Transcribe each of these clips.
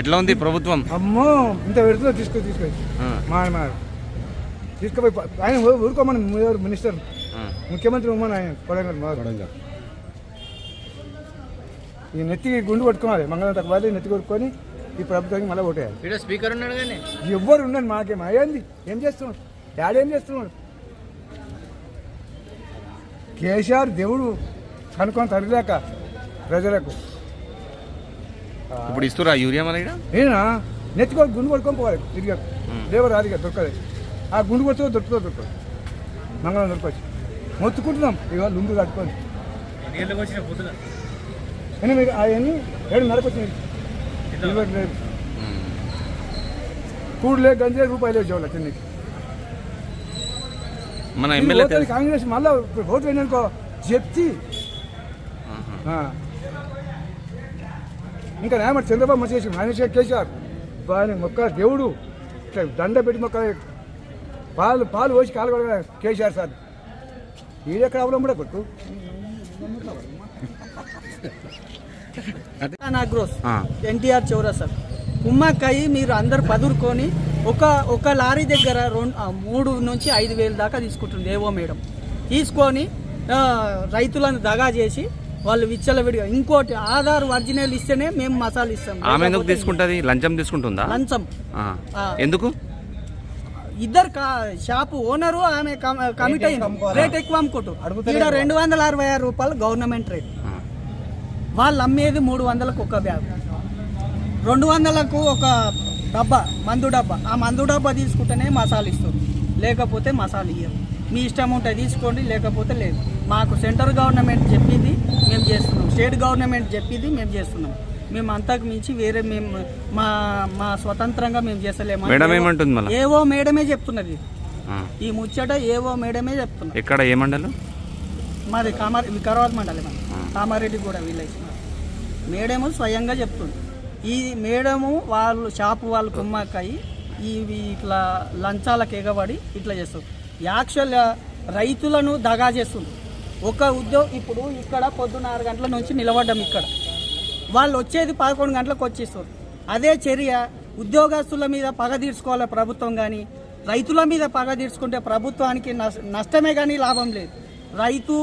ఎట్లా ఉంది ప్రభుత్వం? అమ్మో ఇంత పెడుతుందో తీసుకో తీసుకో. మా మా తీసుకుపోయి ఆయన ఊరుకోమని ఎవరు మినిస్టర్. ముఖ్యమంత్రి ఉమ్మని ఆయన కొడంగల్ మా ఈ నెత్తికి గుండు కొట్టుకోవాలి మంగళం వాళ్ళు నెత్తి కొట్టుకొని ఈ ప్రభుత్వానికి మళ్ళీ ఓటేయాలి. ఇక్కడ స్పీకర్ ఉన్నాడు కానీ. ఎవ్వరు ఉండను మాకేం అయ్యింది ఏం చేస్తున్నాడు? డాడీ ఏం చేస్తున్నాడు? కేసీఆర్ దేవుడు కనుక్కొని తరగలేక ప్రజలకు ఇప్పుడు ఇస్తురా యూరియా మన నేనా? నెత్తికొని గుండు కొట్టుకొని పోవాలి. తిరిగి లేవరు రాదు ఇక దొరకదు. ఆ గుండు కొట్టుకో దొరుకుతుందో దొరకదు. మంగళం దొరకవచ్చు. మొత్తుకుంటున్నాం. ఇవాళ లుండు కట్టుకొని. ఎనిమిది అవన్నీ ఏడున్నరకు వచ్చినాయి. ఇరవై లేదు. కూడులే గంజే రూపాయలు వచ్చేవాళ్ళు తిన్నికి. మన ఎమ్మెల్యే ఓట్లు కాంగ్రెస్ మళ్ళా ఓటు వేయనుకో చెప్తి. ఇంకా నేమటి చంద్రబాబు మంచి చేసి మనిషి కేసీఆర్. ఆయన మొక్క దేవుడు. ఇట్లా దండ పెట్టి మొక్క పాలు పాలు పోసి కాలు కూడా కేసీఆర్ సార్. ఈడెక్కడ అవడం కూడా కొట్టు నాగ్రోస్ ఆ. ఎన్టీఆర్ చౌరసా కుమ్మక్కయి మీరు అందరు పదురుకొని ఒక ఒక లారీ దగ్గర రెండు మూడు నుంచి ఐదు వేలు దాకా తీసుకుంటుంది ఏవో మేడం. తీసుకొని రైతులను దగా చేసి వాళ్ళు విచ్చలవిడిగా ఇంకోటి ఆధార్ ఒరిజినల్ ఇస్తేనే మేము మసాలా ఇస్తాం. ఆమె ఎందుకు తీసుకుంటది? లంచం తీసుకుంటుందా? లంచం. ఎందుకు? ఇద్దరు కా- షాపు ఓనరు ఆమె కమ్- కమిట్ అయింది. రేట్ ఎక్కువ అమ్ముకుంటూ. ఇక్కడ రెండు వందల అరవై ఆరు రూపాయలు గవర్నమెంట్ రేట్. వాళ్ళు అమ్మేది మూడు వందలకు ఒక బ్యాగ్. రెండు వందలకు ఒక డబ్బా మందు డబ్బా. ఆ మందు డబ్బా తీసుకుంటేనే మసాలా ఇస్తారు లేకపోతే మసాలా ఇయ్యరు మీ ఇష్టం ఉంటే తీసుకోండి లేకపోతే లేదు. మాకు సెంట్రల్ గవర్నమెంట్ చెప్పింది మేము చేస్తున్నాం. స్టేట్ గవర్నమెంట్ చెప్పింది మేము చేస్తున్నాం. మేము అంతకు మించి వేరే మేము మా మా స్వతంత్రంగా మేము చేస్తలేము. మేడం ఏమంటుంది మళ్ళా? ఏవో మేడమే చెప్తున్నది. ఈ ముచ్చట ఏవో మేడమే చెప్తున్నది. ఎక్కడ ఏ మండలం? మాది కామారెడ్డి వికారాబాద్ మండలం. కామారెడ్డి కూడా విలేజ్ మేడము స్వయంగా చెప్తుంది. ఈ మేడము వాళ్ళు షాపు వాళ్ళు కుమ్మక్కయి ఇవి ఇట్లా లంచాలకు ఎగబడి ఇట్లా చేస్తారు యాక్చువల్గా రైతులను దగా చేస్తుంది. ఒక ఉద్యోగం ఇప్పుడు ఇక్కడ పొద్దున్న ఆరు గంటల నుంచి నిలబడ్డం ఇక్కడ. వాళ్ళు వచ్చేది పదకొండు గంటలకు వచ్చేస్తారు. అదే చర్య ఉద్యోగస్తుల మీద పగ తీర్చుకోవాలి ప్రభుత్వం కానీ రైతుల మీద పగ తీర్చుకుంటే ప్రభుత్వానికి నష్టమే కానీ లాభం లేదు. రైతు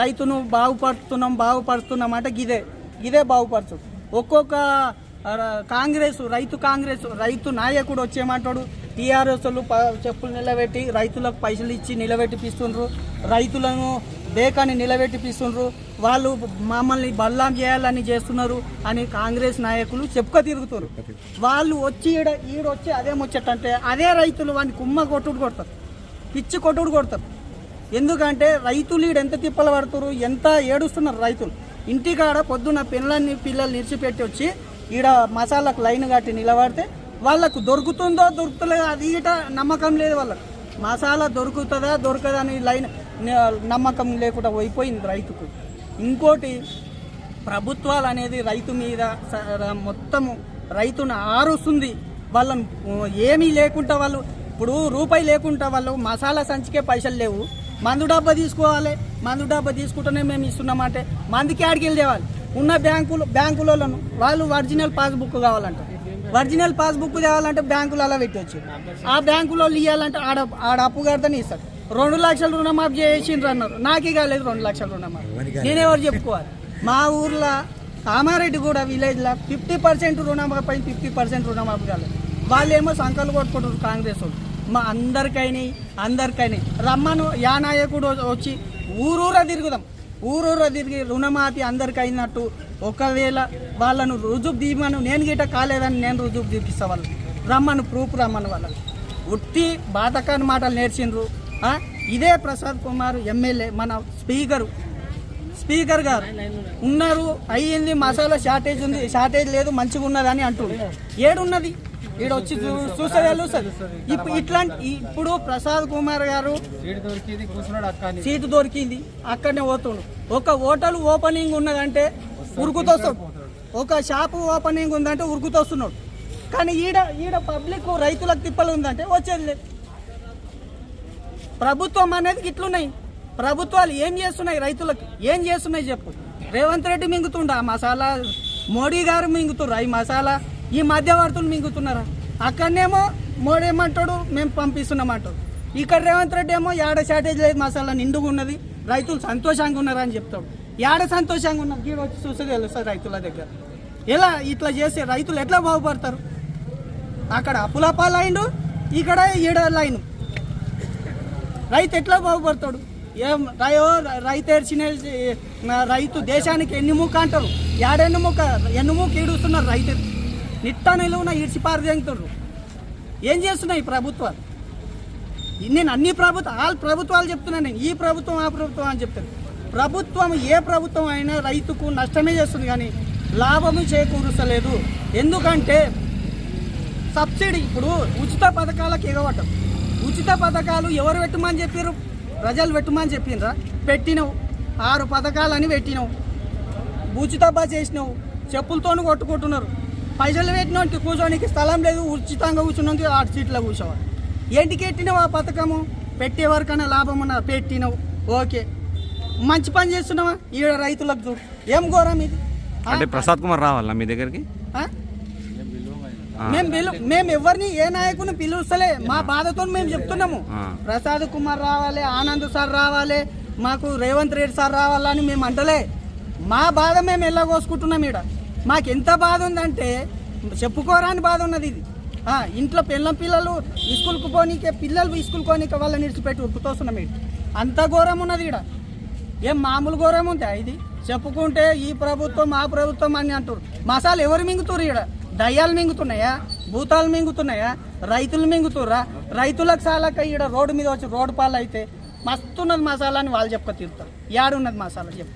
రైతును బాగుపడుతున్నాం బాగుపడుతున్నాం అంటే ఇదే ఇదే బాగుపరచు. ఒక్కొక్క కాంగ్రెస్ రైతు కాంగ్రెస్ రైతు నాయకుడు వచ్చేమంటాడు టీఆర్ఎస్ వాళ్ళు ప- చెప్పులు నిలబెట్టి రైతులకు పైసలు ఇచ్చి నిలబెట్టిపిస్తుండ్రు. రైతులను బేకాన్ని నిలబెట్టిపిస్తుండ్రు. వాళ్ళు మమ్మల్ని బల్లాం చేయాలని చేస్తున్నారు అని కాంగ్రెస్ నాయకులు చెప్పుక తిరుగుతారు వాళ్ళు వచ్చి ఈడ ఈడొచ్చి అదే ముచ్చటంటే అదే రైతులు వాడిని కుమ్మ కొట్టుడు కొడతారు. పిచ్చి కొట్టుడు కొడతారు. ఎందుకంటే రైతులు ఈడ ఎంత తిప్పలు పడుతున్నారు ఎంత ఏడుస్తున్నారు రైతులు. ఇంటికాడ పొద్దున్న పిల్లల్ని పిల్లల్ని నిలిచిపెట్టి వచ్చి ఈడ మసాలాకు లైన్ కట్టి నిలబడితే వాళ్ళకు దొరుకుతుందో దొరుకుతలేదో అది ఈట నమ్మకం లేదు వాళ్ళకు. మసాలా దొరుకుతుందా దొరకదా అని లైన్ నమ్మకం లేకుండా పోయిపోయింది రైతుకు. ఇంకోటి ప్రభుత్వాలు అనేది రైతు మీద స- మొత్తము రైతును ఆరుస్తుంది. వాళ్ళను ఏమీ లేకుండా వాళ్ళు ఇప్పుడు రూపాయి లేకుండా వాళ్ళు మసాలా సంచికే పైసలు లేవు. మందు డబ్బా తీసుకోవాలి. మందు డబ్బా తీసుకుంటేనే మేము ఇస్తున్నామంటే మందుకి ఆడికి వెళ్ళి తేవాలి. ఉన్న బ్యాంకులు బ్యాంకులను వాళ్ళు ఒరిజినల్ పాస్బుక్ కావాలంట. ఒరిజినల్ పాస్బుక్ తేవాలంటే బ్యాంకులు అలా పెట్టవచ్చు ఆ బ్యాంకులో ఇవ్వాలంటే ఆడ ఆడ అప్పు కడితేనే ఇస్తారు. రెండు లక్షలు రుణమాఫీ చేసిండ్రు అన్నారు. నాకే కాలేదు రెండు లక్షల రుణమాఫీ. నేనెవరు చెప్పుకోవాలి? మా ఊర్లో కామారెడ్డి కూడా విలేజ్లో ఫిఫ్టీ పర్సెంట్ రుణమాఫీ అయింది ఫిఫ్టీ పర్సెంట్ రుణమాఫీ కాలేదు. వాళ్ళేమో సంకలు కొట్టుకుంటారు కాంగ్రెస్ వాళ్ళు. మా అందరికైనా అందరికైనా రమ్మను యా నాయకుడు వచ్చి ఊరూరా తిరుగుదాం. ఊరూరు తిరిగి రుణమాఫీ అందరికి అయినట్టు ఒకవేళ వాళ్ళను రుజువు దీమను నేను గిట కాలేదని నేను రుజువు చూపిస్తా వాళ్ళు రమ్మను ప్రూఫ్ రమ్మను వాళ్ళని. ఉట్టి బాధకాని మాటలు నేర్చిండ్రు. ఇదే ప్రసాద్ కుమార్ ఎమ్మెల్యే మన స్పీకరు. స్పీకర్ గారు ఉన్నారు అయ్యింది మసాలా షార్టేజ్ ఉంది షార్టేజ్ లేదు మంచిగా ఉన్నదని అంటున్నారు ఏడున్నది? ఈడ వచ్చి చూస్తే తెలుస్తుంది ఇప్పుడు ఇట్లాంటి ఇప్పుడు ప్రసాద్ కుమార్ గారు సీటు దొరికింది అక్కడనే. పోతుండు. ఒక హోటల్ ఓపెనింగ్ ఉన్నదంటే ఉరుకుతొస్తాడు ఒక షాపు ఓపెనింగ్ ఉందంటే ఉరుకుతొస్తున్నాడు. కానీ ఈడ ఈడ పబ్లిక్ రైతులకు తిప్పలు ఉందంటే వచ్చేది లేదు. ప్రభుత్వం అనేది ఇట్లున్నాయి. ప్రభుత్వాలు ఏం చేస్తున్నాయి రైతులకు? ఏం చేస్తున్నాయి చెప్పు? రేవంత్ రెడ్డి మింగుతుండ? ఆ మసాలా మోడీ గారు మింగుతుర్రా ఈ మసాలా ఈ మధ్యవర్తులు మింగుతున్నారా? అక్కడనేమో మోడీ ఏమంటాడు మేము పంపిస్తున్నామంటాడు ఇక్కడ రేవంత్ రెడ్డి ఏమో ఏడ షార్టేజ్ లేదు మసాలా నిండుగా ఉన్నది రైతులు సంతోషంగా ఉన్నారని చెప్తాడు. ఏడ సంతోషంగా ఉన్నారు గీడ వచ్చి చూస్తే తెలుస్తుంది రైతుల దగ్గర? ఎలా ఇట్లా చేస్తే రైతులు ఎట్లా బాగుపడతారు? అక్కడ అప్పులపా లైన్ ఇక్కడ ఈడ లైన్. రైతు ఎట్లా బాగుపడతాడు? ఏం రయో రైతు ఏడ్చిన రైతు దేశానికి ఎన్ని ముక్క అంటారు? ఏడెన్ను ముక్క ఎన్ని ముక్క ఈడుస్తున్నారు రైతు? నిట్ట నిలువున ఈడ్చి పారదేంగుతారు ఏం చేస్తున్నాయి ఈ ప్రభుత్వాలు? నేను అన్ని ప్రభుత్వ ఆల్ ప్రభుత్వాలు చెప్తున్నాను నేను. ఈ ప్రభుత్వం ఆ ప్రభుత్వం అని చెప్తాను. ప్రభుత్వం ఏ ప్రభుత్వం అయినా రైతుకు నష్టమే చేస్తుంది కానీ లాభము చేకూరుస్తలేదు. ఎందుకంటే సబ్సిడీ ఇప్పుడు ఉచిత పథకాలకు ఎగవటం. ఉచిత పథకాలు ఎవరు పెట్టమని చెప్పారు ప్రజలు పెట్టమని చెప్పినరా పెట్టినవు. ఆరు పథకాలని పెట్టినవు. ఉచిత బస్ చేసినావు చెప్పులతోనూ కొట్టుకుంటున్నారు. పైసలు పెట్టినట్టు కూర్చోనికి స్థలం లేదు ఉచితంగా కూర్చున్నానికి ఆరు సీట్లో కూర్చోవాలి. ఏంటికి పెట్టినావు ఆ పథకము? పెట్టే వరకైనా లాభం ఉన్న పెట్టినావు. ఓకే. మంచి పని చేస్తున్నావా? ఈడ రైతులకు చూడు ఏం ఘోరం ఇది? అంటే ప్రసాద్ కుమార్ రావాలా మీ దగ్గరికి. మేము పిలు మేము ఎవరిని ఏ నాయకుని పిలుస్తలే. మా బాధతో మేము చెప్తున్నాము. ప్రసాద్ కుమార్ రావాలి ఆనంద్ సార్ రావాలి మాకు రేవంత్ రెడ్డి సార్ రావాలని మేము అంటలే. మా బాధ మేము వెళ్ళగోసుకుంటున్నాం ఈడ. మాకు ఎంత బాధ ఉందంటే చెప్పుకోరాని బాధ ఉన్నది ఇది ఇంట్లో పిల్ల పిల్లలు స్కూల్కి పోనీకే పిల్లలు స్కూల్కి పోనీకే వాళ్ళని విడిచిపెట్టి ఉరుకుతోస్తున్నాం ఇటు అంత ఘోరం ఉన్నది ఈడ. ఏం మామూలు ఘోరం ఉందా ఇది? చెప్పుకుంటే ఈ ప్రభుత్వం ఆ ప్రభుత్వం అని అంటారు మసాలు ఎవరు మింగుతురు ఇక్కడ దయ్యాలు మింగుతున్నాయా? భూతాలు మింగుతున్నాయా? రైతులు మింగుతుర్రా? రైతులకు చాలక ఈడ రోడ్డు మీద వచ్చి రోడ్డు పాలు అయితే మస్తున్నది మసాలా అని వాళ్ళు చెప్ప తీరుతారు ఏడున్నది మసాలా చెప్పు.